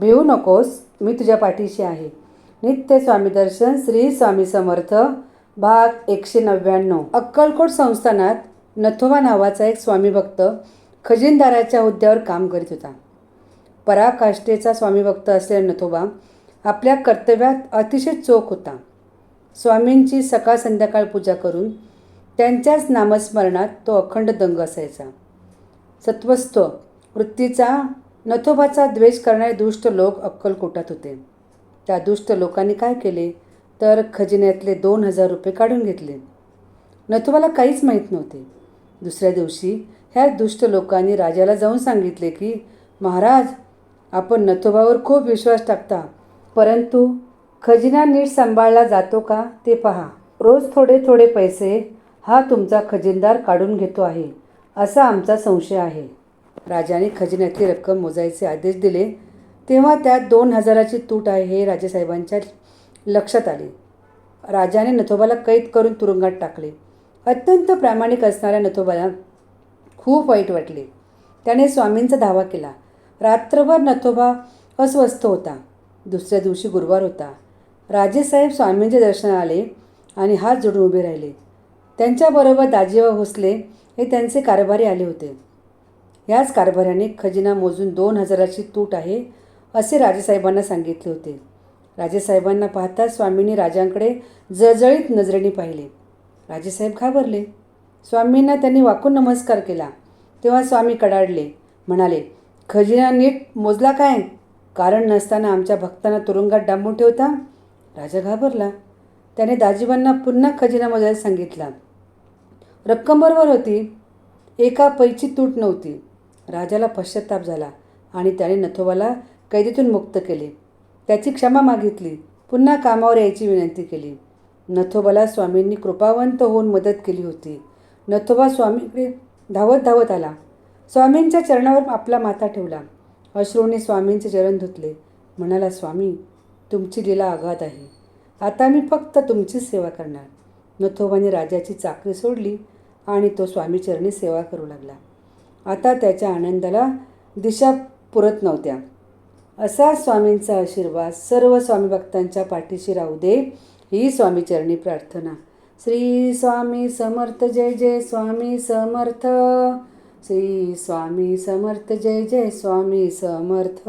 भिवू नकोस मी तुझ्या पाठीशी आहे. नित्य स्वामी दर्शन श्री स्वामी समर्थ भाग एकशे नव्याण्णव. अक्कलकोट संस्थानात नथोबा नावाचा एक स्वामी भक्त खजिनदाराच्या हुद्द्यावर काम करीत होता. पराकाष्ठेचा स्वामी भक्त असलेला नथोबा आपल्या कर्तव्यात अतिशय चोख होता. स्वामींची सकाळ संध्याकाळ पूजा करून त्यांच्याच नामस्मरणात तो अखंड दंग असायचा. सत्वस्थ वृत्तीचा नथोबाचा द्वेष करणारे दुष्ट लोक अक्कलकोटात होते. त्या दुष्ट लोकांनी काय केले? तर खजिन्यातले दोन हजार रुपये काढून घेतले. नथोबाला काहीच माहीत नव्हते. दुसऱ्या दिवशी ह्या दुष्ट लोकांनी राजाला जाऊन सांगितले की महाराज आपण नथोबावर खूप विश्वास टाकता. परंतु खजिना नीट सांभाळला जातो का ते पहा. रोज थोडे थोडे पैसे हा तुमचा खजिनदार काढून घेतो आहे. असा आमचा संशय आहे. राजाने खजिन्यातली रक्कम मोजायचे आदेश दिले तेव्हा त्यात दोन हजाराची तूट आहे हे राजेसाहेबांच्या लक्षात आले. राजाने नथोबाला कैद करून तुरुंगात टाकले. अत्यंत प्रामाणिक असणाऱ्या नथोबाला खूप वाईट वाटले. त्याने स्वामींचा धावा केला. रात्रभर नथोबा अस्वस्थ होता. दुसऱ्या दिवशी गुरुवार होता. राजेसाहेब स्वामींचे दर्शन आले आणि हात जोडून उभे राहिले. त्यांच्याबरोबर दाजीबा भोसले हे त्यांचे कारभारी आले होते. याच कारभाऱ्याने खजिना मोजून दोन हजाराची तूट आहे असे राजेसाहेबांना सांगितले होते. राजेसाहेबांना पाहताच स्वामींनी राजांकडे जळजळीत नजरेने पाहिले. राजेसाहेब घाबरले. स्वामींना त्यांनी वाकून नमस्कार केला. तेव्हा स्वामी कडाडले. म्हणाले खजिना नीट मोजला काय? कारण नसताना आमच्या भक्तांना तुरुंगात डांबून ठेवता? राजा घाबरला. त्याने दाजीबांना पुन्हा खजिना मोजायला सांगितला. रक्कम बरोबर होती. एका पैची तूट नव्हती. राजाला पश्चाताप झाला आणि त्याने नथोबाला कैदीतून मुक्त केले. त्याची क्षमा मागितली. पुन्हा कामावर यायची विनंती केली. नथोबाला स्वामींनी कृपावंत होऊन मदत केली होती. नथोबा स्वामीकडे धावत धावत आला. स्वामींच्या चरणावर आपला माथा ठेवला. अश्रूने स्वामींचे चरण धुतले. म्हणाला स्वामी तुमची लीला आघात आहे. आता मी फक्त तुमचीच सेवा करणार. नथोबाने राजाची चाकरी सोडली आणि तो स्वामीचरणी सेवा करू लागला. आता त्याच्या आनंदाला दिशा पुरत नव्हत्या. असा स्वामींचा आशीर्वाद सर्व स्वामी भक्तांच्या पाठीशी राहू दे ही स्वामीचरणी प्रार्थना. श्री स्वामी समर्थ जय जय स्वामी समर्थ. श्री स्वामी समर्थ जय जय स्वामी समर्थ.